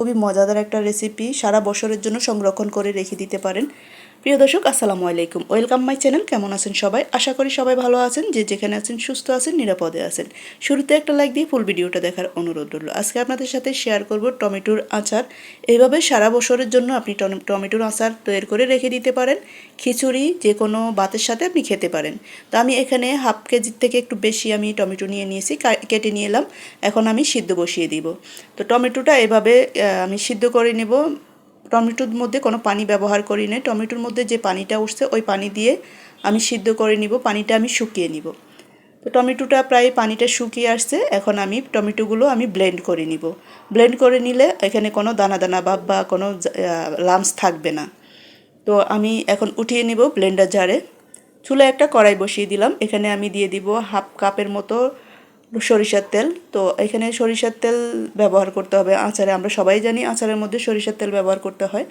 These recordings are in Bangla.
খুবই মজাদার একটা রেসিপি সারা বছরের জন্য সংরক্ষণ করে রেখে দিতে পারেন। প্রিয় দর্শক, আসসালামু আলাইকুম। ওয়েলকাম মাই চ্যানেল কেমন আছেন সবাই? আশা করি সবাই ভালো আছেন, যে যেখানে আছেন, সুস্থ আছেন, নিরাপদে আছেন। শুরুতে একটা লাইক দিয়ে ফুল ভিডিওটা দেখার অনুরোধ রইল। আজকে আপনাদের সাথে শেয়ার করব টমেটোর আচার। এইভাবে সারা বছরের জন্য আপনি টম- টমেটোর আচার তৈরি করে রেখে দিতে পারেন। খিচুড়ি যে কোনো ভাতের সাথে আপনি খেতে পারেন। তো আমি এখানে হাফ কেজির থেকে একটু বেশি আমি টমেটো নিয়ে নিয়েছি কেটে নিয়ে এলাম। এখন আমি সিদ্ধ বসিয়ে দিব। তো টমেটোটা এভাবে আমি সিদ্ধ করে নেব। টমেটোর মধ্যে কোনো পানি ব্যবহার করি না টমেটোর মধ্যে যে পানিটা উঠছে, ওই পানি দিয়ে আমি সিদ্ধ করে নিব, পানিটা আমি শুকিয়ে নিব। তো টমেটোটা প্রায় পানিটা শুকিয়ে আসছে, এখন আমি টমেটোগুলো আমি ব্লেন্ড করে নিব। ব্লেন্ড করে নিলে এখানে কোনো দানা দানা ভাব বা কোনো লামস থাকবে না। তো আমি এখন উঠিয়ে নিব ব্লেন্ডার জারে। চুলে একটা কড়াই বসিয়ে দিলাম। এখানে আমি দিয়ে দিব হাফ কাপের মতো সরিষার তেল। তো এখানে সরিষার তেল ব্যবহার করতে হবে। আচারে আমরা সবাই জানি আচারের মধ্যে সরিষার তেল ব্যবহার করতে হয়।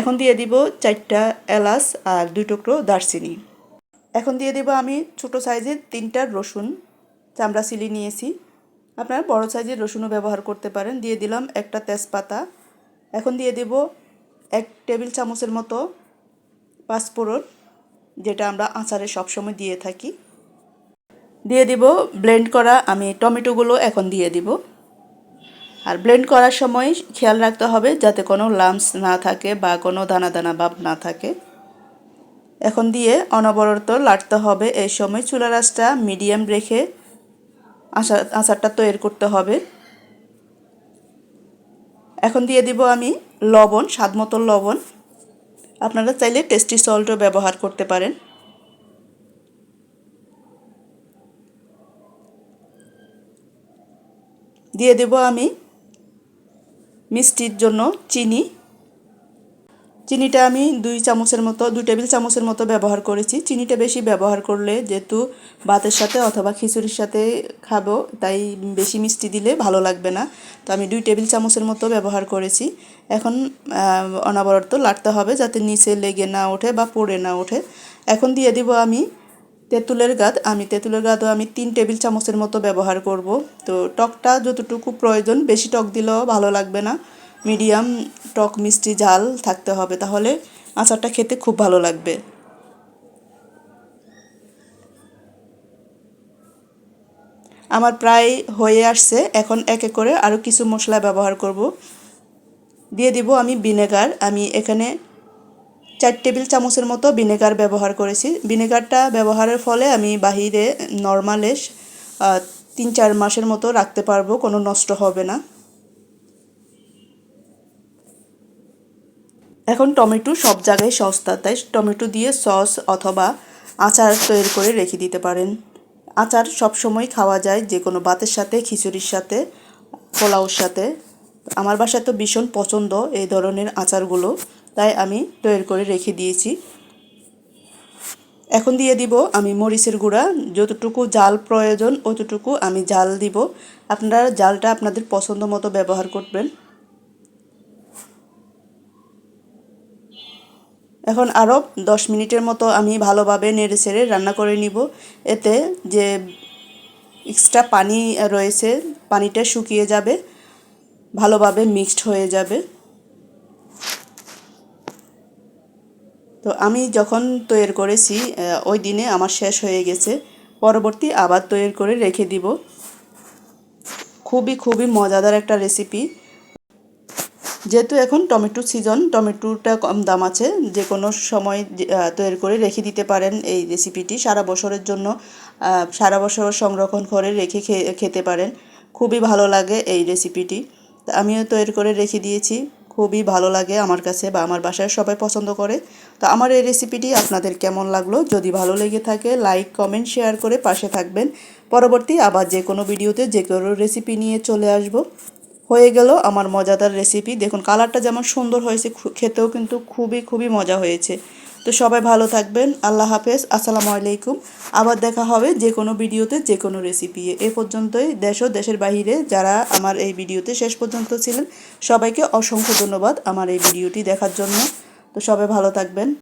এখন দিয়ে দিব চারটা এলাচ আর দুই টুকরো দারচিনি। এখন দিয়ে দিব আমি ছোটো সাইজের তিনটা রসুন। চামড়া সিলি নিয়েছি। আপনারা বড় সাইজের রসুনও ব্যবহার করতে পারেন। দিয়ে দিলাম একটা তেজপাতা। এখন দিয়ে দেব এক টেবিল চামচের মতো পাঁচফোড়ন, যেটা আমরা আচারে সবসময় দিয়ে থাকি। দিয়ে দিব ব্লেন্ড করা, আমি টমেটোগুলো এখন দিয়ে দিব। আর ব্লেন্ড করার সময় খেয়াল রাখতে হবে যাতে কোনো লামস না থাকে বা কোনো দানা দানা ভাব না থাকে। এখন দিয়ে অনবরত লাটতে হবে, এই সময় চুলা আঁচটা মিডিয়াম রেখে আচার আচারটা তৈরি করতে হবে। এখন দিয়ে দিব আমি লবণ স্বাদ মতো লবণ। আপনারা চাইলে টেস্টি সল্টও ব্যবহার করতে পারেন। দিয়ে দেব আমি মিষ্টির জন্য চিনি। চিনিটা আমি দুই চামচের মতো, দুই টেবিল চামচের মতো ব্যবহার করেছি। চিনিটা বেশি ব্যবহার করলে যেহেতু ভাতের সাথে অথবা খিচুড়ির সাথে খাব, তাই বেশি মিষ্টি দিলে ভালো লাগবে না। তো আমি দুই টেবিল চামচের মতো ব্যবহার করেছি। এখন অনবরত লাড়তে হবে যাতে নিচে লেগে না ওঠে বা পড়ে না ওঠে। এখন দিয়ে দিব আমি তেঁতুলের গাদ, আমি তেঁতুলের গাদও আমি তিন টেবিল চামচের মতো ব্যবহার করব। তো টকটা যতটুকু প্রয়োজন, বেশি টক দিলেও ভালো লাগবে না। মিডিয়াম টক মিষ্টি ঝাল থাকতে হবে, তাহলে আচারটা খেতে খুব ভালো লাগবে। আমার প্রায় হয়ে আসছে, এখন এক এক করে আরও কিছু মশলা ব্যবহার করব। দিয়ে দিব আমি ভিনেগার, আমি এখানে চার টেবিল চামচের মতো ভিনেগার ব্যবহার করেছি। ভিনেগারটা ব্যবহারের ফলে আমি বাহিরে নর্মালে তিন চার মাসের মতো রাখতে পারব, কোনো নষ্ট হবে না। এখন টমেটো সব জায়গায় সস্তা, তাই টমেটো দিয়ে সস অথবা আচার তৈরি করে রেখে দিতে পারেন। আচার সব সময় খাওয়া যায় যে কোনো ভাতের সাথে, খিচুড়ির সাথে, পোলাওর সাথে। আমার বাসায় তো ভীষণ পছন্দ এই ধরনের আচারগুলো। তাই আমি তৈরি করে রেখে দিয়েছি। এখন দিয়ে দিব আমি মরিচের গুঁড়া। যতটুকু জাল প্রয়োজন, অতটুকু আমি জাল দিব। আপনারা জালটা আপনাদের পছন্দ মতো ব্যবহার করবেন। এখন আরও দশ মিনিটের মতো আমি ভালোভাবে নেড়ে ছেড়ে রান্না করে নিব। এতে যে এক্সট্রা পানি রয়েছে, পানিটা শুকিয়ে যাবে, ভালোভাবে মিক্সড হয়ে যাবে। তো আমি যখন তৈরি করেছি ওই দিনে আমার শেষ হয়ে গেছে। পরবর্তী আবার তৈরি করে রেখে দিব। খুবই খুবই মজাদার একটা রেসিপি যেহেতু এখন টমেটো সিজন টমেটোটা কম দাম আছে। যে কোনো সময় তৈরি করে রেখে দিতে পারেন এই রেসিপিটি সারা বছরের জন্য সারা বছর সংরক্ষণ করে রেখে খেতে পারেন। খুবই ভালো লাগে এই রেসিপিটি আমিও তৈরি করে রেখে দিয়েছি। খুবই ভালো লাগে আমার কাছে বা আমার বাসায় সবাই পছন্দ করে। তো আমার এই রেসিপিটি আপনাদের কেমন লাগল? যদি ভালো লেগে থাকে লাইক কমেন্ট শেয়ার করে পাশে থাকবেন। পরবর্তী আবার যে কোনো ভিডিওতে যে কোনো রেসিপি নিয়ে চলে আসব। হয়ে গেল আমার মজাদার রেসিপি দেখুন কালারটা যেমন সুন্দর হয়েছে খেতেও কিন্তু খুবই খুবই মজা হয়েছে। তো সবাই ভালো থাকবেন। আল্লাহ হাফেজ। আসসালামু আলাইকুম। আবার দেখা হবে যে কোনো ভিডিওতে যে কোনো রেসিপি এ পর্যন্তই দেশ ও দেশের বাহিরে যারা আমার এই ভিডিওতে শেষ পর্যন্ত ছিলেন, সবাইকে অসংখ্য ধন্যবাদ আমার এই ভিডিওটি দেখার জন্য। তো সবাই ভালো থাকবেন।